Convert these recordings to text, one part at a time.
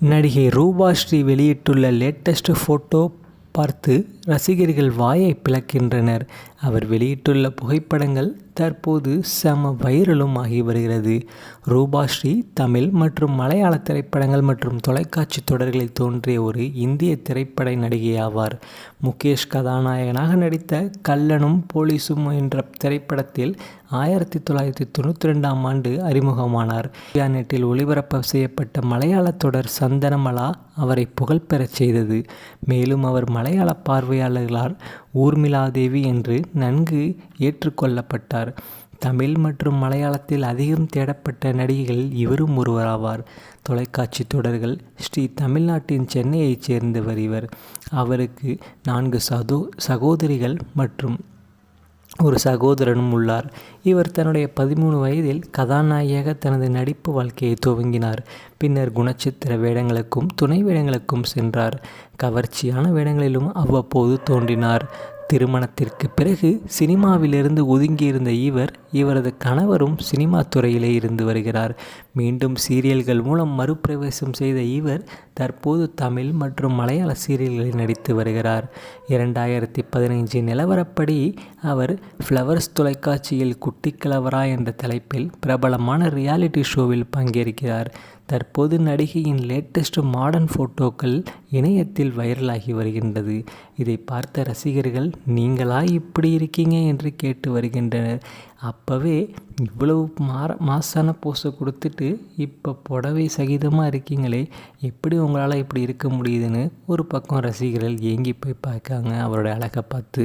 நடிகை ரூபாஸ்ரீ வெளியிட்டுள்ள latest photo பார்த்து ரசிகர்கள் வாயை பிளக்கின்றனர். அவர் வெளியிட்டுள்ள புகைப்படங்கள் தற்போது செம வைரலும் ஆகி வருகிறது. ரூபாஸ்ரீ தமிழ் மற்றும் மலையாள திரைப்படங்கள் மற்றும் தொலைக்காட்சி தொடர்களில் தோன்றிய ஒரு இந்திய திரைப்பட நடிகை ஆவார். முகேஷ் கதாநாயகனாக நடித்த கல்லனும் போலீஸும் என்ற திரைப்படத்தில் ஆயிரத்தி தொள்ளாயிரத்தி தொண்ணூற்றி ரெண்டாம் ஆண்டு அறிமுகமானார். இந்தியா நெட்டில் ஒளிபரப்பு செய்யப்பட்ட மலையாள தொடர் சந்தனமலா அவரை புகழ்பெறச் செய்தது. மேலும் அவர் மலையாள பார்வையாளர்களால் ஊர்மிளாதேவி என்று நன்கு ஏற்றுக்கொள்ளப்பட்டார். தமிழ் மற்றும் மலையாளத்தில் அதிகம் தேடப்பட்ட நடிகைகளில் இவரும் ஒருவராவார். தொலைக்காட்சி தொடர்கள் ஸ்ரீ தமிழ்நாட்டின் சென்னையைச் சேர்ந்தவர் இவர். அவருக்கு நான்கு சதோ சகோதரிகள் மற்றும் ஒரு சகோதரனும் உள்ளார். இவர் தன்னுடைய பதிமூணு வயதில் கதாநாயகியாக தனது நடிப்பு வாழ்க்கையை துவங்கினார். பின்னர் குணச்சித்திர வேடங்களுக்கும் துணை வேடங்களுக்கும் சென்றார். கவர்ச்சியான வேடங்களிலும் அவ்வப்போது தோன்றினார். திருமணத்திற்கு பிறகு சினிமாவிலிருந்து ஒதுங்கியிருந்த இவர் இவரது கணவரும் சினிமா துறையிலே இருந்து வருகிறார். மீண்டும் சீரியல்கள் மூலம் மறுபிரவேசம் செய்த இவர் தற்போது தமிழ் மற்றும் மலையாள சீரியல்களில் நடித்து வருகிறார். இரண்டாயிரத்தி பதினைஞ்சு நிலவரப்படி அவர் ஃப்ளவர்ஸ் தொலைக்காட்சியில் குட்டிக்கிழவரா என்ற தலைப்பில் பிரபலமான ரியாலிட்டி ஷோவில் பங்கேற்கிறார். தற்போது நடிகையின் லேட்டஸ்ட் மாடர்ன் ஃபோட்டோக்கள் இணையத்தில் வைரலாகி வருகின்றது. இதை பார்த்த ரசிகர்கள் நீங்களா இப்படி இருக்கீங்க? என்று கேட்டு வருகின்றனர். அப்போவே இவ்வளவு மாற மாசான போஸை கொடுத்துட்டு இப்போ புடவை சகிதமாக இருக்கீங்களே எப்படி உங்களால் இப்படி இருக்க முடியுதுன்னு? ஒரு பக்கம் ரசிகர்கள் ஏங்கி போய் பார்க்காங்க அவரோட அழகை பார்த்து.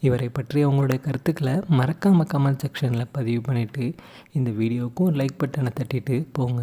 இவரை பற்றி உங்களுடைய கருத்துக்களை மறக்காமல் கமெண்ட் செக்ஷனில் பதிவு பண்ணிவிட்டு இந்த வீடியோவுக்கும் லைக் பட்டனை தட்டிட்டு போங்க.